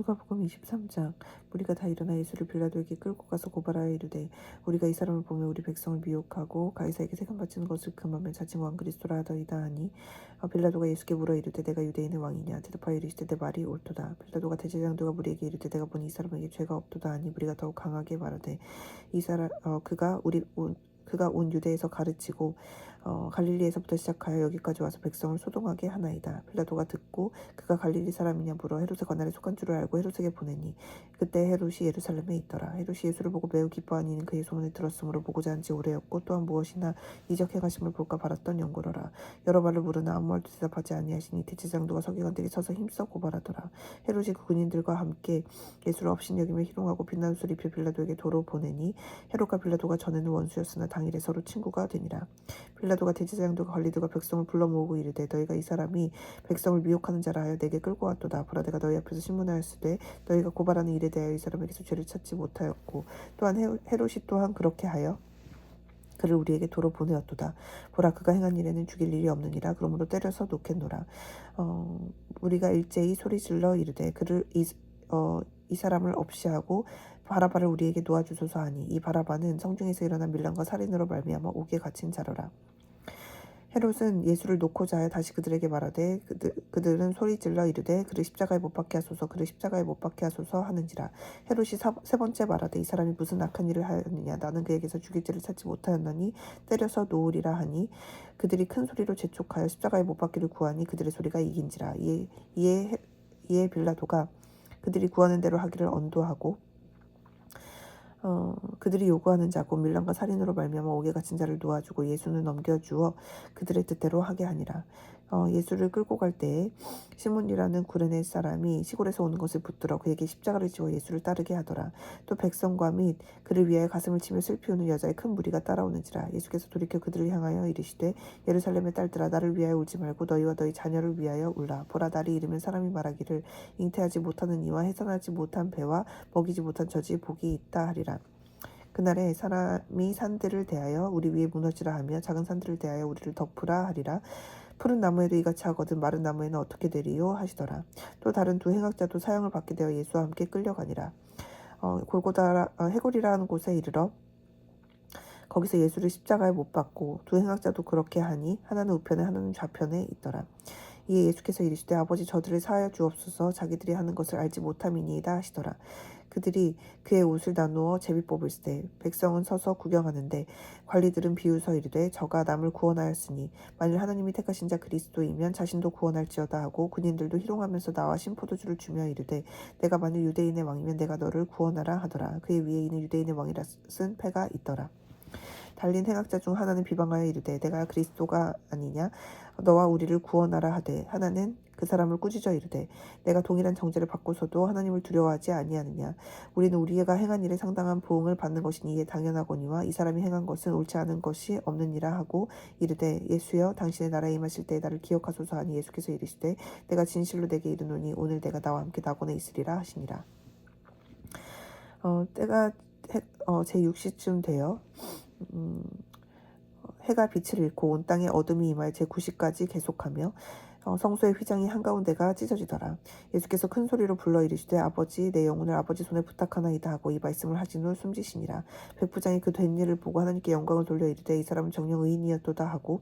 누가복음 23장 우리가 다 일어나 예수를 빌라도에게 끌고 가서 고발하여 이르되 우리가 이 사람을 보면 우리 백성을 미혹하고 가이사에게 세금 바치는 것을 금하면 자칭 왕 그리스도라 하더이다 하니 어, 빌라도가 예수께 물어 이르되 내가 유대인의 왕이냐? 대답하여 이르시되 내 말이 옳도다. 빌라도가 대제장도가 무리에게 이르되 내가 보니 이 사람에게 죄가 없도다 하니 우리가 더욱 강하게 말하되 이 사람 어, 그가 우리 온 그가 온 유대에서 가르치고 어, 갈릴리에서부터 시작하여 여기까지 와서 백성을 소동하게 하나이다. 빌라도가 듣고 그가 갈릴리 사람이냐 물어 헤롯의 관할에 속한 줄을 알고 헤롯에게 보내니 그때 헤롯이 예루살렘에 있더라. 헤롯이 예수를 보고 매우 기뻐하니 이는 그의 소문을 들었으므로 보고자 한 지 오래였고 또한 무엇이나 이적 행하심을 볼까 바랐던 연고로라. 여러 발을 물으나 아무 말도 대답하지 아니하시니 대제장도가 서기관들이 서서 힘써 고발하더라. 헤롯이 그 군인들과 함께 예수를 여김에 희롱하고 빛나는 옷을 입혀 빌라도에게 도로 보내니 헤롯과 빌라도가 전에는 원수였으나 당일에 서로 친구가 되니라. 빌라 도가 대제사장들과 관리들과 백성을 불러 모으고 이르되 너희가 이 사람이 백성을 미혹하는 자라 하여 내게 끌고 왔도다 보라 내가 너희 앞에서 신문하였으되 너희가 고발하는 일에 대하여 이 사람에게서 죄를 찾지 못하였고 또한 헤- 헤롯이 또한 그렇게 하여 그를 우리에게 도로 보내었도다. 보라 그가 행한 일에는 죽일 일이 없느니라. 그러므로 때려서 놓겠노라. 어, 우리가 일제히 소리 질러 이르되 그를 이, 어, 이 사람을 없이 하고 바라바를 우리에게 놓아주소서 하니 이 바라바는 성중에서 일어난 밀란과 살인으로 말미암아 옥에 갇힌 자로라. 헤롯은 예수를 놓고자 하여 다시 그들에게 말하되 그들, 그들은 소리질러 이르되 그를 십자가에 못 박게 하소서 그를 십자가에 못 박게 하소서 하는지라. 헤롯이 사, 세 번째 말하되 이 사람이 무슨 악한 일을 하였느냐? 나는 그에게서 죽일 죄를 찾지 못하였나니 때려서 놓으리라 하니 그들이 큰 소리로 재촉하여 십자가에 못 박기를 구하니 그들의 소리가 이긴지라. 이에 이에, 헤- 이에 빌라도가 그들이 구하는 대로 하기를 언도하고 어, 그들이 요구하는 자고 밀란과 살인으로 말미암아 옥에 갇힌 자를 놓아주고 예수는 넘겨주어 그들의 뜻대로 하게 하니라. 어, 예수를 끌고 갈 때에 시몬이라는 구레네 사람이 시골에서 오는 것을 붙들어 그에게 십자가를 지워 예수를 따르게 하더라. 또 백성과 및 그를 위하여 가슴을 치며 슬피 우는 여자의 큰 무리가 따라오는지라. 예수께서 돌이켜 그들을 향하여 이르시되 예루살렘의 딸들아 나를 위하여 울지 말고 너희와 너희 자녀를 위하여 울라. 보라 날이 이르면 사람이 말하기를 잉태하지 못하는 이와 해산하지 못한 배와 먹이지 못한 젖이 복이 있다 하리라. 그날에 사람이 산들을 대하여 우리 위에 무너지라 하며 작은 산들을 대하여 우리를 덮으라 하리라. 푸른 나무에도 이같이 하거든 마른 나무에는 어떻게 되리요 하시더라. 또 다른 두 행악자도 사형을 받게 되어 예수와 함께 끌려가니라. 어, 골고다 어, 해골이라는 곳에 이르러 거기서 예수를 십자가에 못 박고 두 행악자도 그렇게 하니 하나는 우편에 하나는 좌편에 있더라. 이에 예수께서 이르시되 아버지 저들을 사하여 주옵소서 자기들이 하는 것을 알지 못함이니이다 하시더라. 그들이 그의 옷을 나누어 제비 뽑을 때 백성은 서서 구경하는데 관리들은 비웃어 이르되 저가 남을 구원하였으니 만일 하나님이 택하신 자 그리스도이면 자신도 구원할지어다 하고 군인들도 희롱하면서 나와 신포도주를 주며 이르되 내가 만일 유대인의 왕이면 내가 너를 구원하라 하더라. 그의 위에 있는 유대인의 왕이라 쓴 패가 있더라. 달린 행악자 중 하나는 비방하여 이르되 내가 그리스도가 아니냐 너와 우리를 구원하라 하되 하나는 그 사람을 꾸짖어 이르되 내가 동일한 정죄를 받고서도 하나님을 두려워하지 아니하느냐? 우리는 우리가 행한 일에 상당한 보응을 받는 것이니 이에 당연하거니와 이 사람이 행한 것은 옳지 않은 것이 없느니라 하고 이르되 예수여 당신의 나라에 임하실 때에 나를 기억하소서 하니 예수께서 이르시되 내가 진실로 내게 이르노니 오늘 내가 나와 함께 낙원에 있으리라 하시니라. 어 때가 해, 어, 제 6시쯤 되어 음, 해가 빛을 잃고 온 땅에 어둠이 임할 제 9시까지 계속하며 어, 성소의 휘장이 한가운데가 찢어지더라. 예수께서 큰 소리로 불러 이르시되 아버지 내 영혼을 아버지 손에 부탁하나이다 하고 이 말씀을 하신 후 숨지시니라. 백부장이 그 된 일을 보고 하나님께 영광을 돌려 이르되 이 사람은 정녕 의인이었도다 하고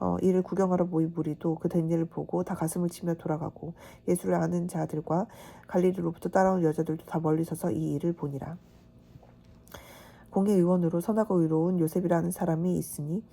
어, 이를 구경하러 모인 무리도 그 된 일을 보고 다 가슴을 치며 돌아가고 예수를 아는 자들과 갈릴리로부터 따라온 여자들도 다 멀리 서서 이 일을 보니라. 공의 의원으로 선하고 의로운 요셉이라는 사람이 있으니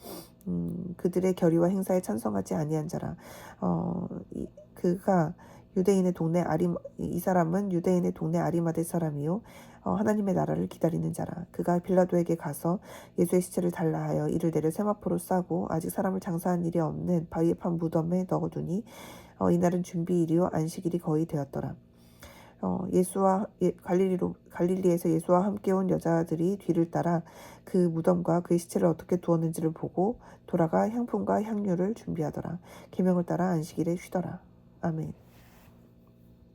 음, 그들의 결의와 행사에 찬성하지 아니한 자라. 어, 이, 그가 유대인의 동네 아리 이 사람은 유대인의 동네 아리마대 사람이요 어, 하나님의 나라를 기다리는 자라. 그가 빌라도에게 가서 예수의 시체를 달라 하여 이를 내려 세마포로 싸고 아직 사람을 장사한 일이 없는 바위에 판 무덤에 넣어두니 어, 이날은 준비일이요 안식일이 거의 되었더라. 어, 예수와 예, 갈릴리로 갈릴리에서 예수와 함께 온 여자들이 뒤를 따라 그 무덤과 그의 시체를 어떻게 두었는지를 보고 돌아가 향품과 향료를 준비하더라. 계명을 따라 안식일에 쉬더라. 아멘.